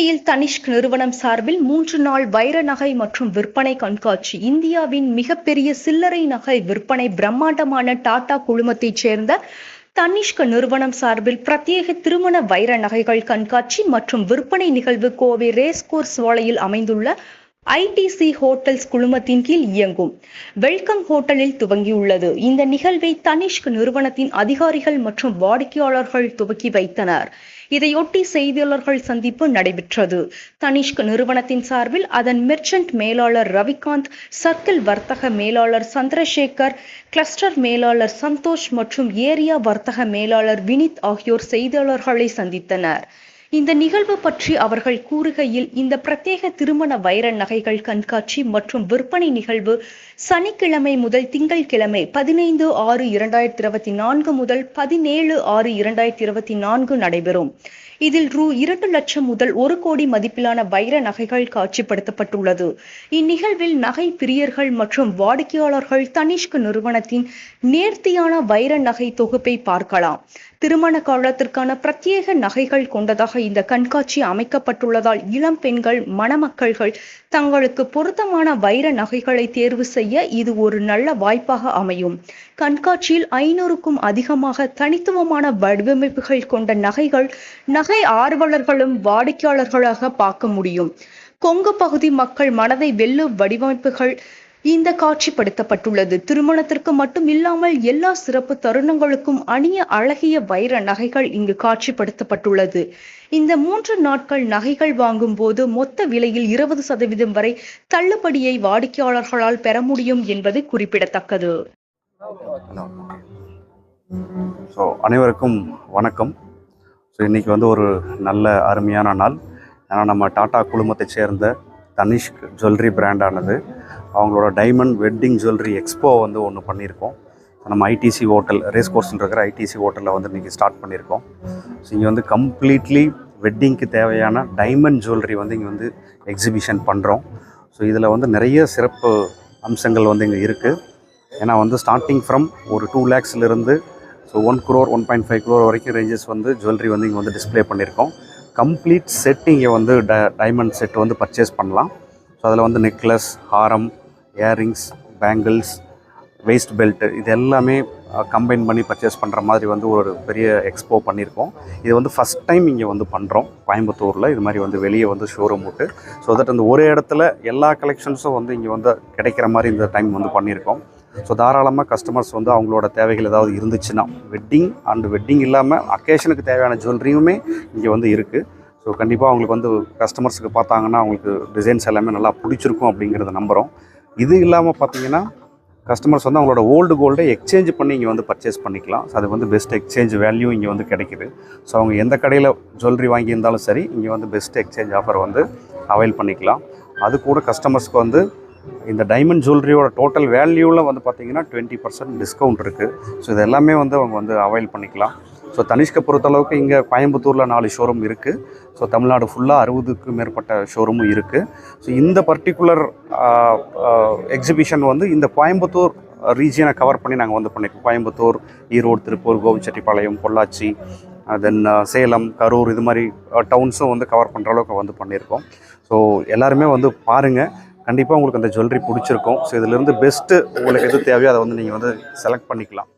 கோவையில் தனிஷ்க் நிறுவனம் சார்பில் மூன்று நாள் வைர நகை மற்றும் விற்பனை கண்காட்சி. இந்தியாவின் மிகப்பெரிய சில்லறை நகை விற்பனை பிரம்மாண்டமான டாடா குழுமத்தைச் சேர்ந்த தனிஷ்க நிறுவனம் சார்பில் பிரத்யேக திருமண வைர நகைகள் கண்காட்சி மற்றும் விற்பனை நிகழ்வு கோவை ரேஸ்கோர்ஸ் சாலையில் அமைந்துள்ள ஐடிசி ஹோட்டல்ஸ் குழுமத்தின் கீழ் இயங்கும். வெல்கம் ஹோட்டலில் துவங்கியுள்ளது. இந்த நிகழ்வை தனிஷ்க் நிறுவனத்தின் அதிகாரிகள் மற்றும் வாடிக்கையாளர்கள் துவக்கி வைத்தனர். இதையொட்டி செய்தியாளர்கள் சந்திப்பு நடைபெற்றது. தனிஷ்க் நிறுவனத்தின் சார்பில் அதன் மெர்ச்சன்ட் மேலாளர் ரவிகாந்த் சர்க்கிள் வர்த்தக மேலாளர் சந்திரசேகர் கிளஸ்டர் மேலாளர் சந்தோஷ் மற்றும் ஏரியா வர்த்தக மேலாளர் வினித் ஆகியோர் செய்தியாளர்களை சந்தித்தனர். இந்த நிகழ்வு பற்றி அவர்கள் கூறுகையில் இந்த பிரத்யேக திருமண வைர நகைகள் கண்காட்சி மற்றும் விற்பனை நிகழ்வு சனிக்கிழமை முதல் திங்கள்கிழமை பதினைந்து ஆறு இரண்டாயிரத்தி இருபத்தி நான்கு முதல் பதினேழு ஆறு இரண்டாயிரத்தி இருபத்தி நான்கு நடைபெறும். இதில் ரூ இரண்டு லட்சம் முதல் ஒரு கோடி மதிப்பிலான வைர நகைகள் காட்சிப்படுத்தப்பட்டுள்ளது. இந்நிகழ்வில் நகை பிரியர்கள் மற்றும் வாடிக்கையாளர்கள் தனிஷ்க் நிறுவனத்தின் நேர்த்தியான வைர நகை தொகுப்பை பார்க்கலாம். திருமண காலத்திற்கான பிரத்யேக நகைகள் கொண்டதாக இந்த கண்காட்சி அமைக்கப்பட்டுள்ளதால் இளம் பெண்கள் மணமக்கள்கள் தங்களுக்கு பொருத்தமான வைர நகைகளை தேர்வு செய்ய இது ஒரு நல்ல வாய்ப்பாக அமையும். கண்காட்சியில் ஐநூறுக்கும் அதிகமாக தனித்துவமான வடிவமைப்புகள் கொண்ட நகைகள் நகை ஆர்வலர்களும் வாடிக்கையாளர்களாக பார்க்க முடியும். கொங்கு பகுதி மக்கள் மனதை வெல்லும் வடிவமைப்புகள் இந்த காட்சிப்படுத்தப்பட்டுள்ளது. திருமணத்திற்கு மட்டும் இல்லாமல் எல்லா சிறப்பு தருணங்களுக்கும் அணிய அழகிய வைர நகைகள் இங்கு காட்சிப்படுத்தப்பட்டுள்ளது. இந்த மூன்று நாட்கள் நகைகள் வாங்கும் போது மொத்த விலையில் இருபது சதவீதம் வரை தள்ளுபடியை வாடிக்கையாளர்களால் பெற முடியும் என்பது குறிப்பிடத்தக்கது. ஸோ அனைவருக்கும் வணக்கம். ஸோ இன்றைக்கி வந்து ஒரு நல்ல அருமையான நாள். ஏன்னா நம்ம டாடா குழுமத்தை சேர்ந்த தனிஷ்க் ஜுவல்லரி பிராண்டானது. அவங்களோட டைமண்ட் வெட்டிங் ஜுவல்லரி எக்ஸ்போ வந்து ஒன்று பண்ணியிருக்கோம். நம்ம ஐடிசி ஹோட்டல் ரேஸ் கோர்ஸில் இருக்கிற ஐடிசி ஹோட்டலில் வந்து இன்றைக்கி ஸ்டார்ட் பண்ணியிருக்கோம். ஸோ இங்கே வந்து கம்ப்ளீட்லி வெட்டிங்க்கு தேவையான டைமண்ட் ஜுவல்லரி வந்து இங்கே வந்து எக்ஸிபிஷன் பண்ணுறோம் ஸோ இதில் வந்து நிறைய சிறப்பு அம்சங்கள் வந்து இங்கே இருக்குது ஏன்னா வந்து ஸ்டார்டிங் ஃப்ரம் ஒரு two லேக்ஸ்லேருந்து so one crore one point five crore வரைக்கும் ரேஞ்சஸ் வந்து ஜுவல்லரி வந்து இங்கே வந்து டிஸ்ப்ளே பண்ணியிருக்கோம். கம்ப்ளீட் செட் இங்கே வந்து ட டைமண்ட் செட் வந்து பர்ச்சேஸ் பண்ணலாம். ஸோ அதில் வந்து நெக்லஸ் ஹாரம் இயரிங்ஸ் பேங்கிள்ஸ் வேஸ்ட் பெல்ட்டு இது எல்லாமே கம்பைன் பண்ணி பர்ச்சேஸ் பண்ணுற மாதிரி வந்து ஒரு பெரிய எக்ஸ்போ பண்ணியிருக்கோம் இது வந்து ஃபஸ்ட் டைம் இங்கே வந்து பண்ணுறோம் கோயம்புத்தூரில் இது மாதிரி வந்து வெளியே வந்து ஷோரூம் விட்டு ஸோ தட் அந்த ஒரே இடத்துல எல்லா கலெக்ஷன்ஸும் வந்து இங்கே வந்து கிடைக்கிற மாதிரி இந்த டைம் வந்து பண்ணியிருக்கோம் ஸோ தாராளமாக கஸ்டமர்ஸ் வந்து அவங்களோட தேவைகள் ஏதாவது இருந்துச்சுன்னா வெட்டிங் அண்ட் வெட்டிங் இல்லாமல் அக்கேஷனுக்கு தேவையான ஜுவல்லரியுமே இங்கே வந்து இருக்குது ஸோ கண்டிப்பாக அவங்களுக்கு வந்து கஸ்டமர்ஸுக்கு பார்த்தாங்கன்னா அவங்களுக்கு டிசைன்ஸ் எல்லாமே நல்லா பிடிச்சிருக்கும் அப்படிங்கிறத நம்புகிறோம் இது இல்லாமல் பார்த்தீங்கன்னா கஸ்டமர்ஸ் வந்து அவங்களோட ஓல்டு கோல்டை எக்ஸ்சேஞ்ச் பண்ணி இங்கே வந்து பர்ச்சேஸ் பண்ணிக்கலாம். ஸோ அது வந்து பெஸ்ட் எக்ஸ்சேஞ்ச் வேல்யூ இங்கே வந்து கிடைக்குது. ஸோ அவங்க எந்த கடையில் ஜுவல்லரி வாங்கியிருந்தாலும் சரி இங்கே வந்து பெஸ்ட் எக்ஸ்சேஞ்ச் ஆஃபர் வந்து அவைல் பண்ணிக்கலாம். அது கூட கஸ்டமர்ஸ்க்கு வந்து இந்த டைமண்ட் ஜுவல்லரியோட டோட்டல் வேல்யூவில் வந்து பார்த்தீங்கன்னா டுவெண்ட்டி பர்சன்ட் டிஸ்கவுண்ட் இருக்குது ஸோ இது எல்லாமே வந்து அவங்க வந்து அவைல் பண்ணிக்கலாம். ஸோ தனிஷ்கை பொறுத்தளவுக்கு இங்கே கோயம்புத்தூரில் நாலு ஷோரூம் இருக்குது ஸோ தமிழ்நாடு ஃபுல்லாக அறுபதுக்கும் மேற்பட்ட ஷோரூமும் இருக்குது ஸோ இந்த பர்டிகுலர் எக்ஸிபிஷன் வந்து இந்த கோயம்புத்தூர் ரீஜியனை கவர் பண்ணி நாங்கள் வந்து பண்ணியிருக்கோம் கோயம்புத்தூர் ஈரோடு திருப்பூர் கோவிச்செட்டிப்பாளையம் பொள்ளாச்சி தென் சேலம் கரூர் இது மாதிரி டவுன்ஸும் வந்து கவர் பண்ணுற அளவுக்கு வந்து பண்ணியிருக்கோம் ஸோ எல்லாருமே வந்து பாருங்கள் கண்டிப்பாக உங்களுக்கு அந்த ஜுவல்லரி பிடிச்சிருக்கும். ஸோ இதிலேருந்து பெஸ்ட்டு உங்களுக்கு எது தேவையோ அதை வந்து நீங்கள் வந்து செலக்ட் பண்ணிக்கலாம்.